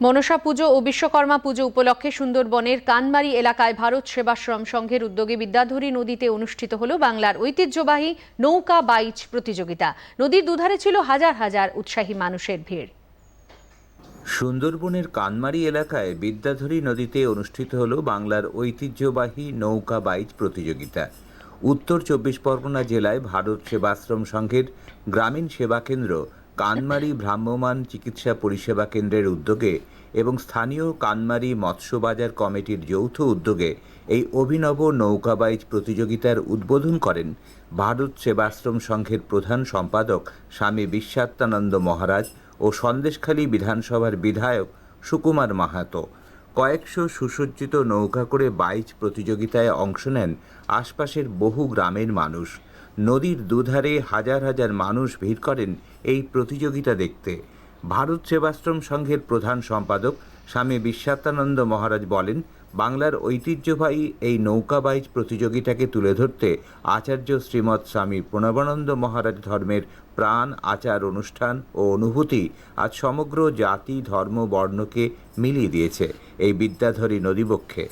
মনসা পুজো ও বিশ্বকর্মা পুজো উপলক্ষে সুন্দরবনের কানমারি এলাকায় ভারত সেবাশ্রম সংঘের উদ্যোগে বিদ্যাধরী নদীতে অনুষ্ঠিত হল বাংলার ঐতিহ্যবাহী নৌকা বাইচ প্রতিযোগিতা। নদীর দুধারে ছিল হাজার হাজার উৎসাহী মানুষের ভিড়। সুন্দরবনের কানমারি এলাকায় বিদ্যাধরী নদীতে অনুষ্ঠিত হল বাংলার ঐতিহ্যবাহী নৌকা বাইচ প্রতিযোগিতা। উত্তর চব্বিশ পরগনা জেলায় ভারত সেবাশ্রম সংঘের গ্রামীণ সেবা কেন্দ্র কানমারি ভ্রাম্যমাণ চিকিৎসা পরিষেবা কেন্দ্রের উদ্যোগে এবং স্থানীয় কানমারি মৎস্য বাজার কমিটির যৌথ উদ্যোগে এই অভিনব নৌকা বাইচ প্রতিযোগিতার উদ্বোধন করেন ভারত সেবাশ্রম সংঘের প্রধান সম্পাদক স্বামী বিশ্বাত্মানন্দ মহারাজ ও সন্দেশখালী বিধানসভার বিধায়ক সুকুমার মাহাতো। কয়েকশো সুসজ্জিত নৌকা করে বাইচ প্রতিযোগিতায় অংশ নেন আশপাশের বহু গ্রামের মানুষ। নদীর দুধারে হাজার হাজার মানুষ ভিড় করেন এই প্রতিযোগিতা দেখতে। ভারত সেবাশ্রম সংঘের প্রধান সম্পাদক স্বামী বিশ্বাত্মানন্দ মহারাজ বলেন, বাংলার ঐতিহ্যবাহী এই নৌকা বাইচ প্রতিযোগিতাকে তুলে ধরতে আচার্য শ্রীমৎ স্বামী প্রণবানন্দ মহারাজ ধর্মের প্রাণ, আচার, অনুষ্ঠান ও অনুভূতি আজ সমগ্র জাতি, ধর্ম, বর্ণকে মিলিয়ে দিয়েছে এই বিদ্যাধরী নদীবক্ষে।